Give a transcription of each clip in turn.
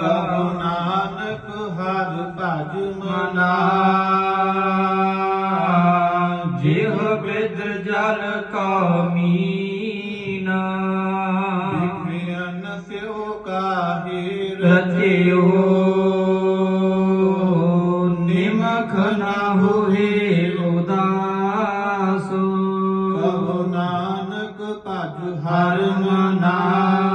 ਕਹੋ ਨਾਨਕ ਹਰ ਭਜ ਮਨਾ। ਜਿਹ ਬਿਦ ਜਲ ਕਾ ਮੀਨਾ। ਵਿਖਿਆਨ ਸਿਓ ਕਾਹੇ ਰਚਿਓ। ਨਿਮਖ ਨਾ ਹੋਏ ਉਦਾਸ। ਕਹੋ ਨਾਨਕ ਭਜ ਹਰ ਮਨਾ।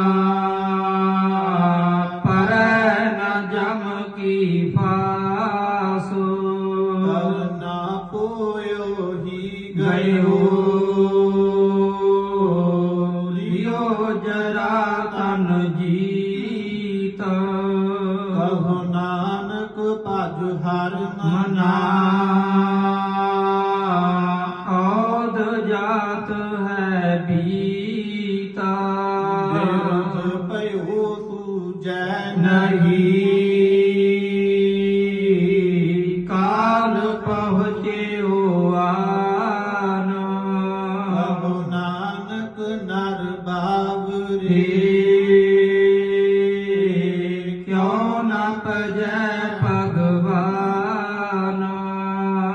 ਹੀ ਪਜੈ ਭਗਵਾਨ।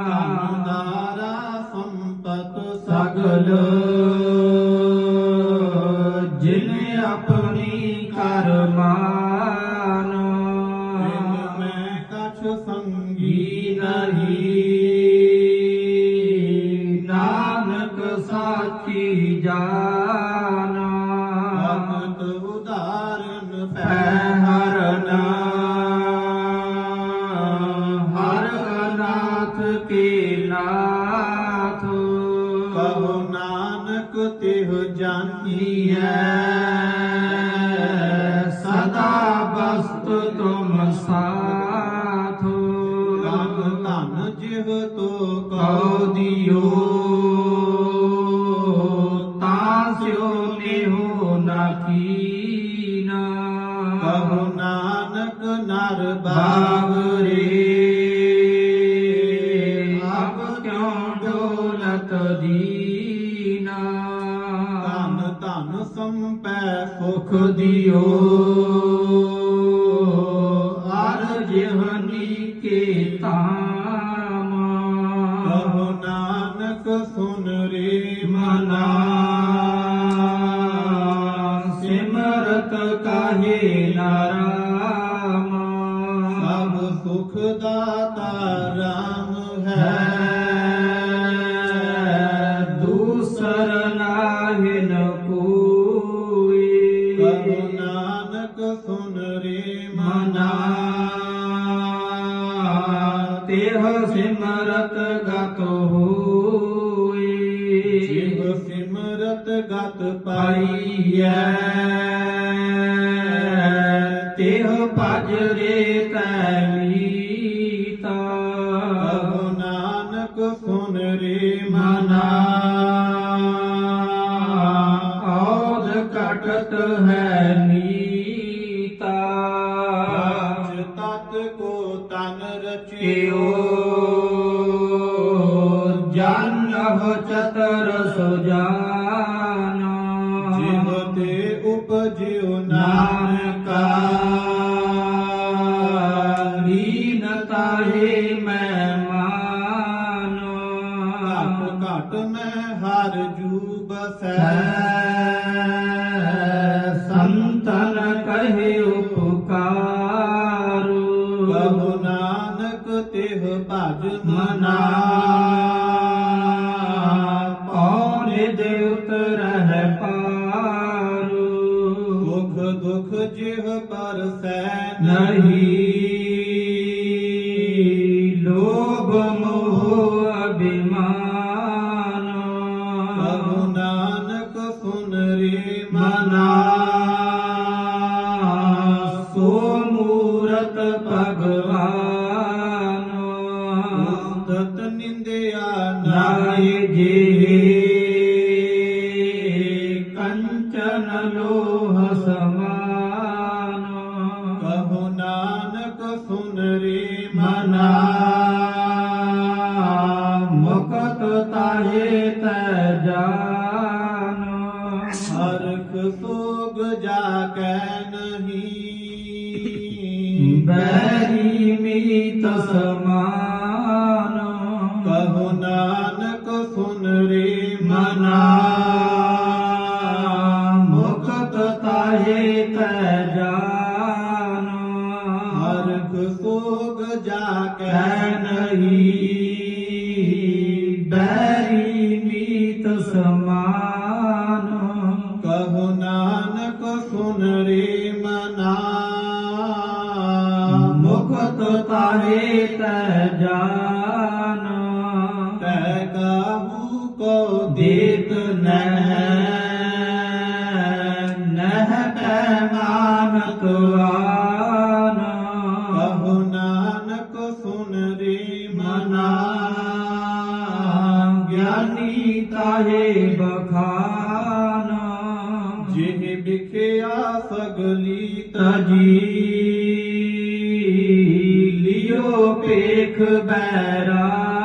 ਧਨਦਾਰਾ ਸੰਪਤ ਸਗਲ ਜਿਨ ਆਪਣੀ ਕਰਮਾਨ। ਮੈਂ ਕਛ ਸੰਗੀ ਨਹੀਂ ਨਾਨਕ ਸਾਚੀ ਜਾਨ। ਭਗਤ ਉਦਾਰਨ ਜਾਨੀਐ ਸਦਾ ਬਸਤ ਤੁਮ ਸਾਥ ਰੰਗ ਧਨ ਜਿਵ ਤੋ ਕਉ ਦਿਓ ਤਾਂ ਸਿਓ ਨਿਹੋ ਨਾ ਕੀਨਾ ਕਹੋ ਨਾਨਕ ਨਰ ਬਾਵਰੇ ਆਪ ਕਿਉ ਡੋਲਤ ਦੀਨਾ ਸੰਪੈ ਸੁਖ ਦਿਓ। ਅਰ ਜਿਹਨੀ ਕੇ ਤਾਮ ਕਹੋ ਨਾਨਕ ਸੁਨ ਰੇ ਮਨਾ। ਸਿਮਰਤ ਕਾਹੇ ਨਾਰਾਮ ਸਭ ਸੁਖ ਦਾਤਾ ਰਾਮ ਹੈ। ਤੇਹ ਸਿਮਰਤ ਗਤ ਹੋਈ। ਜਿਵ ਸਿਮਰਤ ਗਤ ਪਾਈਐ। ਤੇਹ ਭਜ ਰੇ ਤੈ ਮੀਤਾ। ਕਹੋ ਨਾਨਕ ਸੁਨ ਰੇ ਮਨਾ। ਔਦ ਕਟਤ ਹੈ ਨੀਤਾ। ਰਚਿਓ ਜਨਹ ਚਤਰ ਸੁਜਾਨ ਜਿਵ ਤੇ ਉਪਜਿਓ ਨਾਨਕਾ ਲੀਨ ਤਾਹੇ ਮੈਂ ਮਾਨ ਘਟ ਘਟ ਮੈਂ ਹਰ ਜੂ ਬਸੈ ਸੰਤਨ ਕਹੇ ਮਨਾ ਮਨਾ ਪੌਨੇ ਦੇ ਉਤਰਹਿ ਪਾਰੂ ਦੁਖ ਦੁਖ ਜਿਹ ਪਰਸੈ ਨਹੀਂ ਲੋਭ ਮੋਹ ਜੇ ਕੰਚਨ ਲੋਹ ਸਮਾਨ ਕਹੋ ਨਾਨਕ ਸੁਨ ਰੇ ਮਨਾ ਮੁਕਤ ਤਾਹੇ ਤੈ ਜਾਨ ਹਰਖ ਸੋਗ ਜਾ ਕੈ ਨਹੀਂ ਬੈਰੀ ਮੀ ਤਸਮਾਨ ਜਾਨ। ਜਾ ਕੈ ਕੈ ਨਹੀਂ। ਬੈਰੀ ਮੀਤ ਸਮਾਨ। ਕਹੋ ਨਾਨਕ ਸੁਨ ਰੇ ਮਨਾ। ਮੁਕਤ ਤਾਹੇ ਤੈ ਜਾਨ। ਤੈ ਕਾਹੂ ਕੋ ਦੇਤ ਨਹਿ। ਨਹਿ ਕੈ ਕਹੋ ਨਾਨਕ ਸੁਨ ਰੇ ਮਨਾ ਮਨਾ ਗਿਆਨੀ ਤਾਹੇ ਬਖਾਨ ਜਿਹ ਵਿਖਿਆ ਸਗਲੀ ਤਜੀ ਲਿਓ ਪੇਖ ਬੈਰਾਗ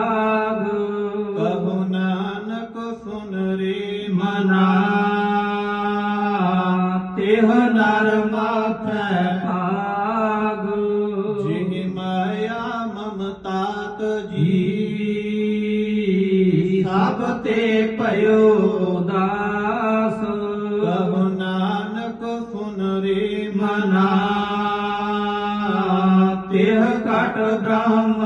ਤਿਹ ਨਰ ਮਾਥੈ ਭਾਗ। ਜਿਹ ਮਾਇਆ ਜੀ। ਸਭ ਤੇ ਭਇਓ ਦਾਸ। ਨਾਨਕ ਸੁਨ ਰੇ ਮਨਾ। ਤਿਹ ਕਟ ਬ੍ਰਹਮ